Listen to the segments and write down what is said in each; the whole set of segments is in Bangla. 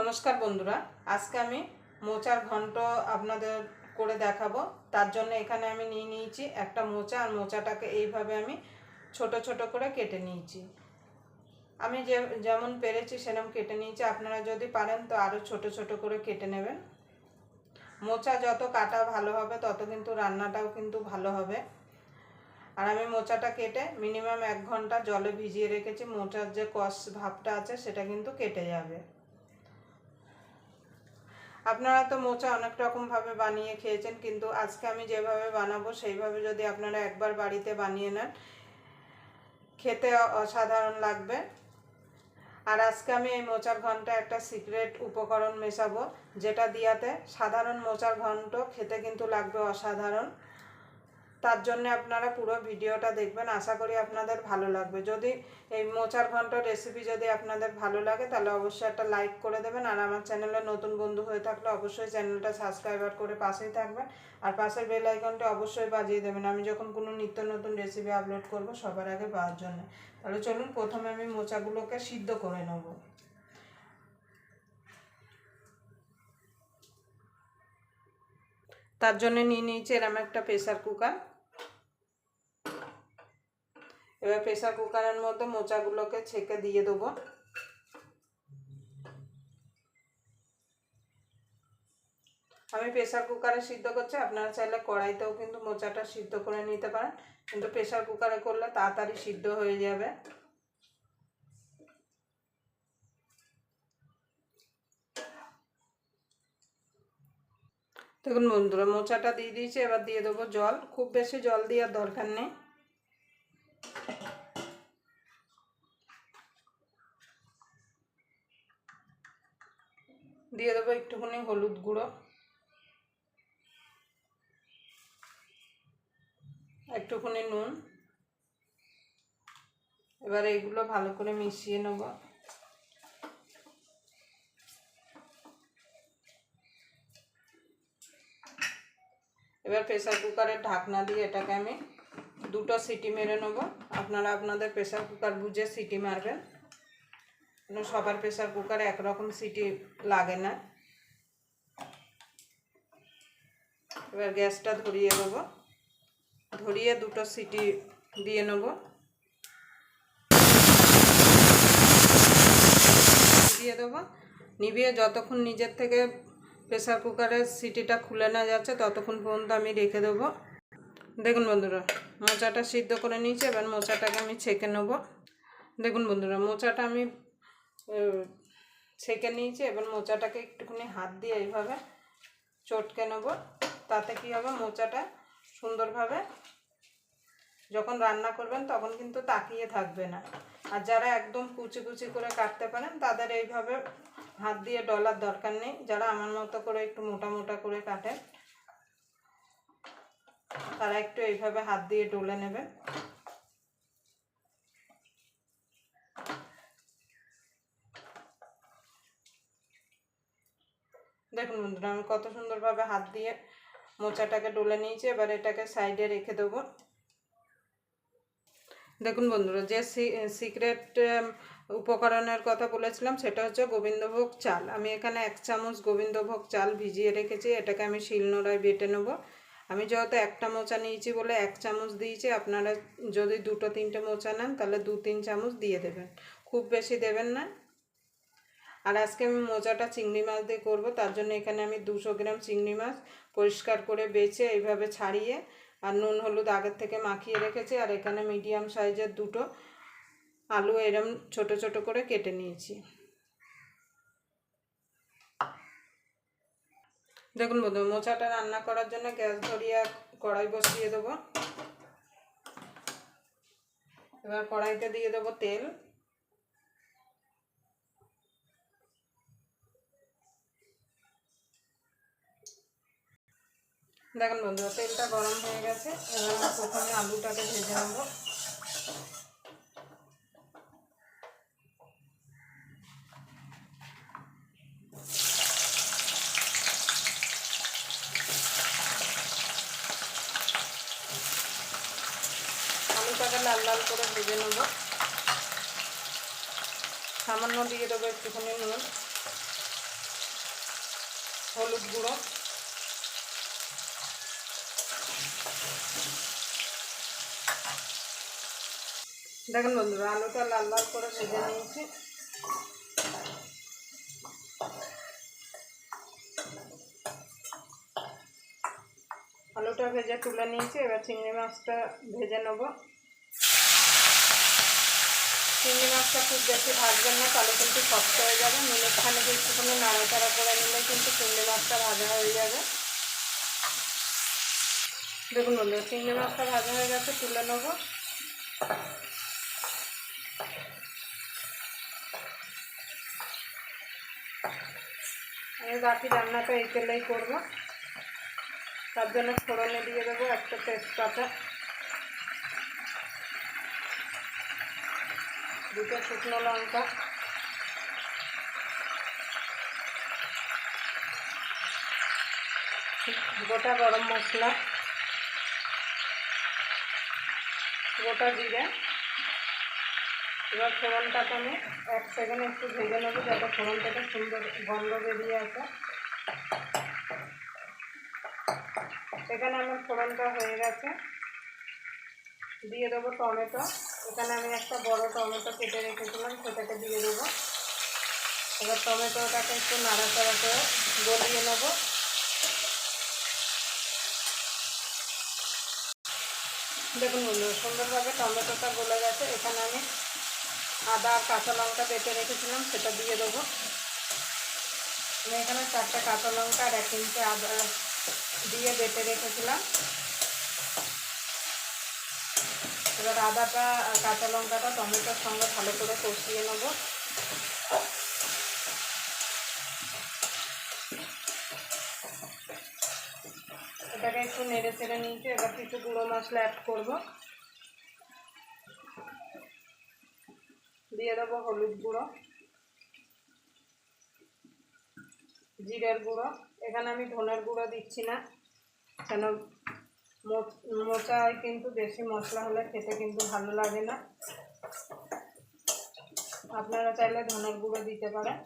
নমস্কার বন্ধুরা, আজকে আমি মোচার ঘন্ট আপনাদের করে দেখাবো। তার জন্য এখানে আমি নিয়ে নিয়েছি একটা মোচা, আর মোচাটাকে এইভাবে আমি ছোট ছোট করে কেটে নিয়েছি। আমি যে, যেমন পেরেছি সেরকম কেটে নিয়েছি। আপনারা যদি পারেন তো আরও ছোট ছোট করে কেটে নেবেন। মোচা যত কাটা ভালো হবে, তত কিন্তু রান্নাটাও কিন্তু ভালো হবে। আর আমি মোচাটা কেটে মিনিমাম এক ঘণ্টা জলে ভিজিয়ে রেখেছি। মোচার যে কষ ভাবটা আছে, সেটা কিন্তু কেটে যাবে। আপনারা তো মোচা অনেক রকমভাবে বানিয়ে খেয়েছেন, কিন্তু আজকে আমি যেভাবে বানাবো সেইভাবে যদি আপনারা একবার বাড়িতে বানিয়ে নেন, খেতে অসাধারণ লাগবে। আর আজকে আমি এই মোচার ঘণ্টা একটা সিক্রেট উপকরণ মেশাবো, যেটা দিয়াতে সাধারণ মোচার ঘন্ট খেতে কিন্তু লাগবে অসাধারণ। তার জন্য আপনারা পুরো ভিডিওটা দেখবেন। আশা করি আপনাদের ভালো লাগবে। যদি এই মোচার ঘন্ট রেসিপি যদি আপনাদের ভালো লাগে, তাহলে অবশ্যই একটা লাইক করে দেবেন। আর আমার চ্যানেলে নতুন বন্ধু হয়ে থাকলে অবশ্যই চ্যানেলটা সাবস্ক্রাইবার করে পাশেই থাকবেন। আর পাশের বেল আইকনটা অবশ্যই বাজিয়ে দেবেন। আমি যখন কোনো নিত্য নতুন রেসিপি আপলোড করব সবার আগে পাওয়ার জন্য। তাহলে চলুন, প্রথমে আমি মোচাগুলোকে সিদ্ধ করে নেব। তার জন্য নিয়ে নিয়েছি এরম একটা প্রেসার কুকার এবার প্রেসার কুকারের মধ্যে মোচাগুলোকে ছেঁকে দিয়ে দেবো। আমি প্রেসার কুকারে সিদ্ধ করছি, আপনারা চাইলে কড়াইতেও কিন্তু মোচাটা সিদ্ধ করে নিতে পারেন। কিন্তু প্রেসার কুকারে করলে তাড়াতাড়ি সিদ্ধ হয়ে যাবে। দেখুন বন্ধুরা, মোচাটা দিয়ে দিয়েছি, এবার দিয়ে দেবো জল। খুব বেশি জল দেওয়ার দরকার নেই। দিয়ে দেবো একটুখানি হলুদ গুঁড়ো। একটুখানি নুন। এবার এইগুলো ভালো করে মিশিয়ে নেব। এবার প্রেসার কুকারের ঢাকনা দিয়ে এটাকে আমি দুটো সিটি মেরে নেব। আপনারা আপনাদের প্রেসার কুকার বুঝে সিটি মারবেন। সবার প্রেসার কুকারে একরকম সিটি লাগে না। এবার গ্যাসটা ধরিয়ে দেবো ধরিয়ে দুটো সিটি দিয়ে নেব। দিয়ে দেবো। নিভিয়ে যতক্ষণ নিজের থেকে প্রেসার কুকারের সিটিটা খুলে না যাচ্ছে, ততক্ষণ পর্যন্ত আমি রেখে দেবো। দেখুন বন্ধুরা, মোচাটা সিদ্ধ করে নিয়েছি, এবার মোচাটাকে আমি ছেঁকে নেব। দেখুন বন্ধুরা, মোচাটা আমি ছেঁকে নিয়েছি, এবার মোচাটাকে একটুখানি হাত দিয়ে এইভাবে চটকে নেব। তাতে কী হবে, মোচাটা সুন্দরভাবে যখন রান্না করবেন তখন কিন্তু তাকিয়ে থাকবে না। আর যারা একদম কুচি কুচি করে কাটতে পারেন, তাদের এইভাবে হাত দিয়ে ডলার দরকার নেই। যারা আমার মতো করে একটু মোটা মোটা করে কাটেন, তারা একটু এইভাবে হাত দিয়ে ডলে নেবেন। দেখুন বন্ধুরা, আমি কত সুন্দরভাবে হাত দিয়ে মোচাটাকে ডলে নিয়েছি, এবার এটাকে সাইডে রেখে দেবো। দেখুন বন্ধুরা, যে সিক্রেট উপকরণের কথা বলেছিলাম, সেটা হচ্ছে গোবিন্দভোগ চাল। আমি এখানে এক চামচ গোবিন্দভোগ চাল ভিজিয়ে রেখেছি, এটাকে আমি শিলনোড়ায় বেটে নেব। আমি যেহেতু একটা মোচা নিয়েছি বলে এক চামচ দিয়েছি, আপনারা যদি দুটো তিনটে মোচা নেন, তাহলে দু তিন চামচ দিয়ে দেবেন। খুব বেশি দেবেন না আর আজকে আমি মোচাটা চিংড়ি মাছ দিয়ে করব, তার জন্য এখানে আমি দুশো গ্রাম চিংড়ি মাছ পরিষ্কার করে বেছে এইভাবে ছাড়িয়ে আর নুন, হলুদ আগের থেকে মাখিয়ে রেখেছি, আর এখানে মিডিয়াম সাইজের দুটো আলু এরম ছোট ছোট করে কেটে নিয়েছি। দেখুন বন্ধু, মোচাটা রান্না করার জন্য গ্যাস ধরিয়ে কড়াই বসিয়ে দেবো। এবার কড়াইতে দিয়ে দেবো তেল। দেখেন বন্ধুরা তেলটা গরম হয়ে গেছে। এবার প্রথমে আলুটাকে ভেজে নেব। আলুটাকে লাল লাল করে ভেজে নেব। সামান্য দিয়ে দেবো একটুখানি নুন, হলুদ গুঁড়ো। দেখুন বন্ধুরা, আলুটা লাল লাল করে ভেজে নিয়েছি। আলুটা ভেজে তুলে নিয়েছি, এবার চিংড়ি মাছটা ভেজে নেব। চিংড়ি মাছটা খুব বেশি ভাজবেন না, তাহলে কিন্তু শক্ত হয়ে যাবে। মিনিট খানেক একটুখানি নাড়াচাড়া করে নিলে কিন্তু চিংড়ি মাছটা ভাজা হয়ে যাবে। দেখুন বন্ধু চিংড়ি মাছটা ভাজা হয়ে গেছে, তুলে নেব। আমি বাকি রান্নাটা এই তেলেই করব। তার জন্য ফোড়নে দিয়ে দেবো একটা তেজপাতা। দুটো শুকনো লঙ্কা। গোটা গরম মশলা। গোটা জিরে। এবার ফোড়নটাকে আমি এক সেকেন্ড একটু ভেজে নেব যাতে ফোড়ন থেকে সুন্দর গন্ধ বেরিয়ে আসে। এখানে আমার ফোড়নটা হয়ে গেছে। দিয়ে দেবো টমেটো। এখানে আমি একটা বড় টমেটো কেটে রেখেছিলাম, সেটাকে দিয়ে দেবো। এবার টমেটোটাকে একটু নাড়াচাড়া করে গলিয়ে নেব। দেখুন সুন্দরভাবে টমেটোটা গলে গেছে। এখানে আমি আদা আর কাঁচা লঙ্কা বেটে রেখেছিলাম, সেটা দিয়ে দেবো। আমি এখানে চারটে কাঁচা লঙ্কা আর এক ইঞ্চি আদা দিয়ে বেটে রেখেছিলাম। এবার আদাটা কাঁচা লঙ্কাটা টমেটোর সঙ্গে ভালো করে কষিয়ে নেব। এটাকে একটু নেড়ে চেড়ে নিয়েছি, এবার কিছু গুঁড়ো মশলা অ্যাড করব। দিয়ে দেবো হলুদ গুঁড়ো, জিরের গুঁড়ো। এখানে আমি ধনের গুঁড়ো দিচ্ছি না, কেন মোচায় কিন্তু বেশি মশলা হলে খেতে কিন্তু ভালো লাগে না। আপনারা চাইলে ধনের গুঁড়ো দিতে পারেন।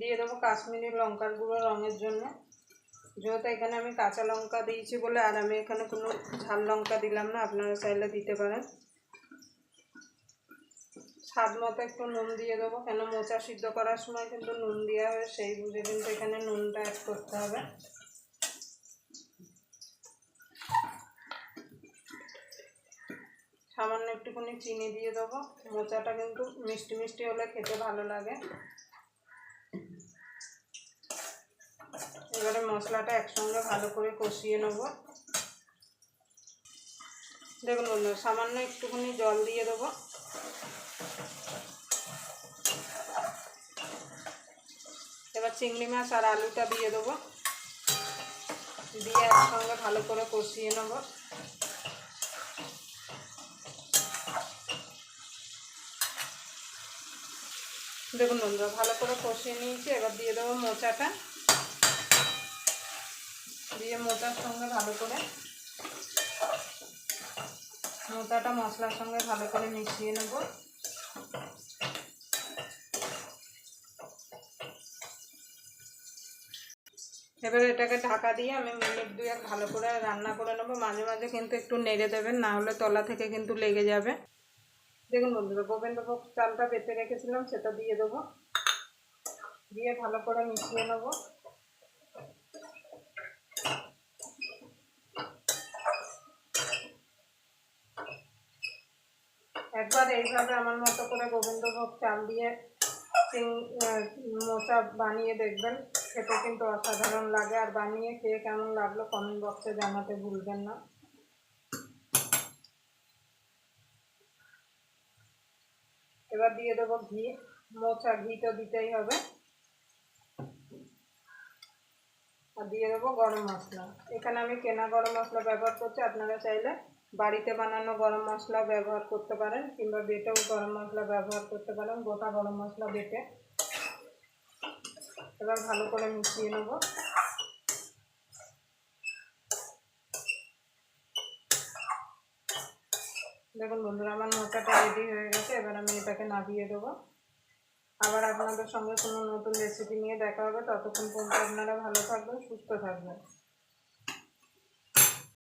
দিয়ে দেবো কাশ্মীরি লঙ্কার গুঁড়ো রঙের জন্য। যেহেতু এখানে আমি কাঁচা লঙ্কা দিয়েছি বলে, আর আমি এখানে কোনো ঝাল লঙ্কা দিলাম না, আপনারা চাইলে দিতে পারেন। স্বাদ মতো একটু নুন দিয়ে দেবো, কেন মোচা সিদ্ধ করার সময় কিন্তু নুন দেওয়া হয়, সেই বুঝে কিন্তু এখানে নুনটা অ্যাড করতে হবে। সামান্য একটুখানি চিনি দিয়ে দেবো, মোচাটা কিন্তু মিষ্টি মিষ্টি হলে খেতে ভালো লাগে। এবারে মশলাটা একসঙ্গে ভালো করে কষিয়ে নেব। দেখুন বন্ধু সামান্য একটুখানি জল দিয়ে দেবো। এবার চিংড়ি মাছ আর আলুটা দিয়ে দেবো। দিয়ে একসঙ্গে ভালো করে কষিয়ে নেব। দেখুন বন্ধুরা, ভালো করে কষিয়ে নিয়েছি, এবার দিয়ে দেবো মোচাটা। দিয়ে মোচার সঙ্গে ভালো করে মোচাটা মশলার সঙ্গে ভালো করে মিশিয়ে নেব। এবার এটাকে ঢাকা দিয়ে আমি মিনিট দুয়েক ভালো করে রান্না করে নেব। মাঝে মাঝে কিন্তু একটু নেড়ে দেবেন, না হলে তলা থেকে কিন্তু লেগে যাবে। দেখুন বন্ধুরা, গোবিন্দভোগ চালটা বেঁচে রেখেছিলাম, সেটা দিয়ে দেবো। দিয়ে ভালো করে মিশিয়ে নেব। একবার এইভাবে আমার মতো করে গোবিন্দভোগ চাল দিয়ে মোচা বানিয়ে দেখবেন। খেতে কিন্তু অসাধারণ লাগে। আর বানিয়ে খেয়ে কেমন লাগল কমেন্ট বক্সে জানাতে ভুলবেন না। এবার দিয়ে দেবো ঘি। মোচা ঘি তো দিতেই হবে। আর দিয়ে দেবো গরম মশলা। এখানে আমি কেনা গরম মশলা ব্যবহার করছি। আপনারা চাইলে বাড়িতে বানানো গরম মশলা ব্যবহার করতে পারেন কিংবা বেটেও গরম মশলা ব্যবহার করতে পারেন, গোটা গরম মশলা বেটে। এবার ভালো করে মিশিয়ে নেব। দেখুন বন্ধুরা, আমার মোটাটা রেডি হয়ে গেছে, এবার আমি এটাকে নামিয়ে দেবো। আবার আপনাদের সঙ্গে কোনো নতুন রেসিপি নিয়ে দেখা হবে। ততক্ষণ পর্যন্ত আপনারা ভালো থাকবেন, সুস্থ থাকবেন।